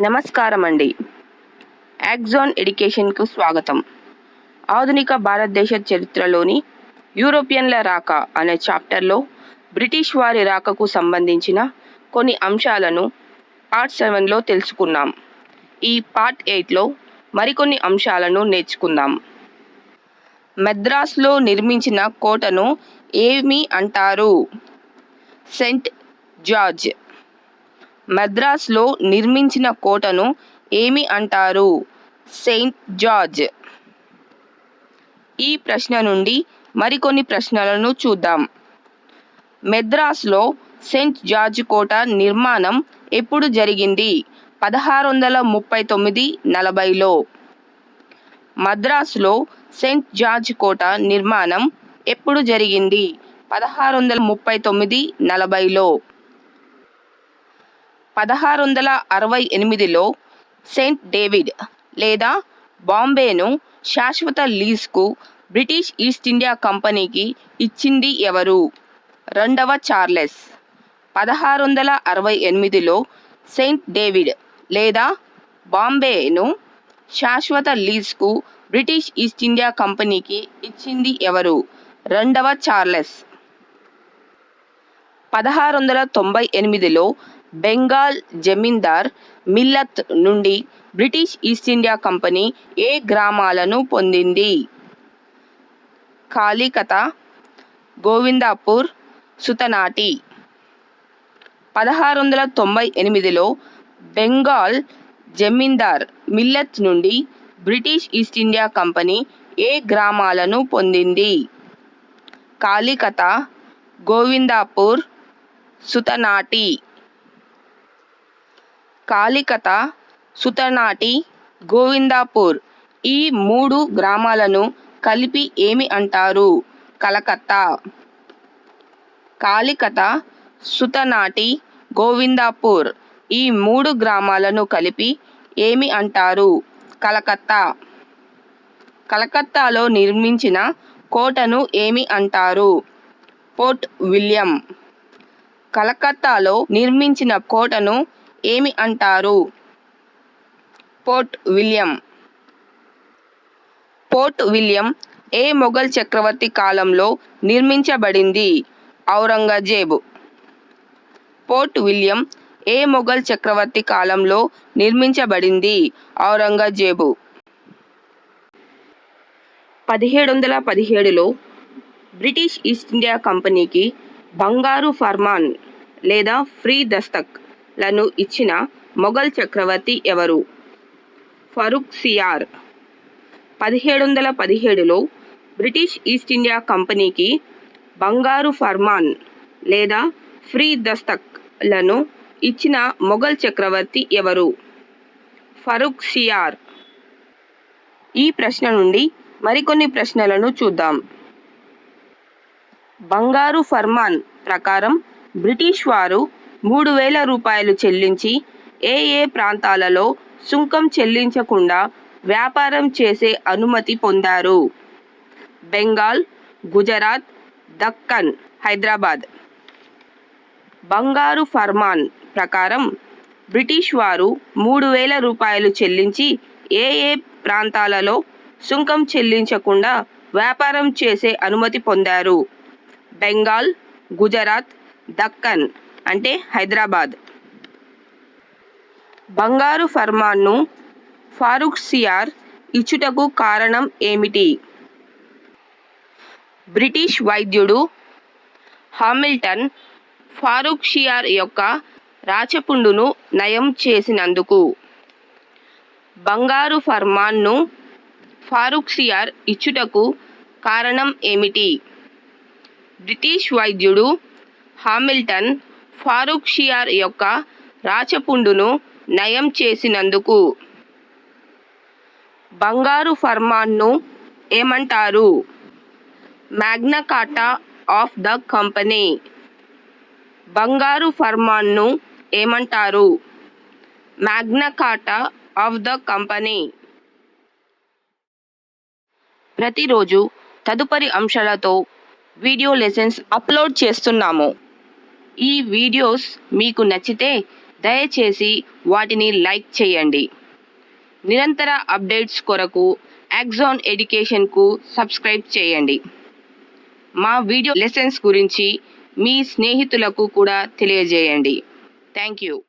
నమస్కారం అండి యాక్జాన్ ఎడ్యుకేషన్కు స్వాగతం. ఆధునిక భారతదేశ చరిత్రలోని యూరోపియన్ల రాక అనే చాప్టర్లో బ్రిటిష్ వారి రాకకు సంబంధించిన కొన్ని అంశాలను పార్ట్ సెవెన్లో తెలుసుకున్నాం. ఈ పార్ట్ ఎయిట్లో మరికొన్ని అంశాలను నేర్చుకుందాం. మెద్రాస్లో నిర్మించిన కోటను ఏమి అంటారు? సెంట్ జార్జ్ మద్రాస్లో నిర్మించిన కోటను ఏమి అంటారు? Saint George. ఈ ప్రశ్న నుండి మరికొన్ని ప్రశ్నలను చూద్దాం. మెద్రాస్లో సెయింట్ జార్జ్ కోట నిర్మాణం ఎప్పుడు జరిగింది? పదహారు వందల ముప్పై తొమ్మిది నలభైలో. మద్రాసులో సెయింట్ జార్జ్ కోట నిర్మాణం ఎప్పుడు జరిగింది? పదహారు వందల ముప్పై తొమ్మిది నలభైలో. పదహారు వందల అరవై ఎనిమిదిలో సెయింట్ డేవిడ్ లేదా బాంబేను శాశ్వత లీజ్కు బ్రిటిష్ ఈస్ట్ ఇండియా కంపెనీకి ఇచ్చింది ఎవరు? రెండవ చార్లెస్. పదహారు వందల అరవై ఎనిమిదిలో సెయింట్ డేవిడ్ లేదా బాంబేను శాశ్వత లీజ్కు బ్రిటిష్ ఈస్ట్ ఇండియా కంపెనీకి ఇచ్చింది ఎవరు? రెండవ చార్లెస్. పదహారు వందల తొంభై ఎనిమిదిలో బెంగాల్ జమీందార్ మిల్లత్ నుండి బ్రిటిష్ ఈస్ట్ ఇండియా కంపెనీ ఏ గ్రామాలను పొందింది? కాలికత గోవిందాపూర్ సుతనాటి. పదహారు వందల తొంభై ఎనిమిదిలో బెంగాల్ జమీందార్ మిల్లత్ నుండి బ్రిటిష్ ఈస్ట్ ఇండియా కంపెనీ ఏ గ్రామాలను పొందింది? కాలికత గోవిందాపూర్ సుతనాటి. కాలికత సుతనాటి గోవిందాపూర్ ఈ మూడు గ్రామాలను కలిపి ఏమి అంటారు? కలకత్తా. కాలికత సుతనాటి గోవిందాపూర్ ఈ మూడు గ్రామాలను కలిపి ఏమి అంటారు? కలకత్తా. కలకత్తాలో నిర్మించిన కోటను ఏమి అంటారు? Fort William. కలకత్తాలో నిర్మించిన కోటను ఏమి అంటారు? Fort William. పోర్ట్ విలియం ఏ మొఘల్ చక్రవర్తి కాలంలో నిర్మించబడింది? ఔరంగజేబు. పోర్ట్ విలియం ఏ మొఘల్ చక్రవర్తి కాలంలో నిర్మించబడింది? ఔరంగజేబు. పదిహేడు వందల పదిహేడులో బ్రిటిష్ ఈస్ట్ ఇండియా కంపెనీకి బంగారు ఫర్మాన్ లేదా ఫ్రీ దస్తక్ లను ఇచ్చిన మొఘల్ చక్రవర్తి ఎవరు? ఫరూక్ సియార్. పదిహేడు వందల పదిహేడులో బ్రిటిష్ ఈస్ట్ ఇండియా కంపెనీకి బంగారు ఫర్మాన్ లేదా ఫ్రీ దస్తక్లను ఇచ్చిన మొఘల్ చక్రవర్తి ఎవరు? ఫరూక్ సియార్. ఈ ప్రశ్న నుండి మరికొన్ని ప్రశ్నలను చూద్దాం. బంగారు ఫర్మాన్ ప్రకారం బ్రిటిష్ వారు మూడు వేల రూపాయలు చెల్లించి ఏ ఏ ప్రాంతాలలో సుంకం చెల్లించకుండా వ్యాపారం చేసే అనుమతి పొందారు. బెంగాల్ గుజరాత్ దక్కన్ హైదరాబాద్. బంగారు ఫర్మాన్ ప్రకారం బ్రిటిష్ వారు మూడు వేల రూపాయలు చెల్లించి ఏ ఏ ప్రాంతాలలో సుంకం చెల్లించకుండా వ్యాపారం చేసే అనుమతి పొందారు. బెంగాల్ గుజరాత్ దక్కన్. అంటే హైదరాబాద్. బంగారు ఫర్మాన్ను ఫారూక్ సియార్ ఇచ్చుటకు కారణం ఏమిటి? బ్రిటిష్ వైద్యుడు హామిల్టన్ ఫారూక్ షియార్ యొక్క రాచపుండును నయం చేసినందుకు బంగారు ఫర్మాన్ను ఫారూక్ షియార్ ఇచ్చుటకు కారణం ఏమిటి? బ్రిటిష్ వైద్యుడు హామిల్టన్ ఫారూక్ షియార్ యొక్క రాచపుండును నయం చేసినందుకు బంగారు ఫర్మాన్ను ఏమంటారు? Magna Carta of the company. బంగారు ఫర్మాన్ను ఏమంటారు? Magna Carta of the company. ప్రతిరోజు తదుపరి అంశాలతో వీడియో లెసన్స్ అప్లోడ్ చేస్తున్నాము. ఈ వీడియోస్ మీకు నచ్చితే దయచేసి వాటిని లైక్ చేయండి. నిరంతర అప్డేట్స్ కొరకు యాక్జాన్ ఎడ్యుకేషన్కు సబ్స్క్రైబ్ చేయండి. మా వీడియో లెసన్స్ గురించి మీ స్నేహితులకు కూడా తెలియజేయండి. Thank you.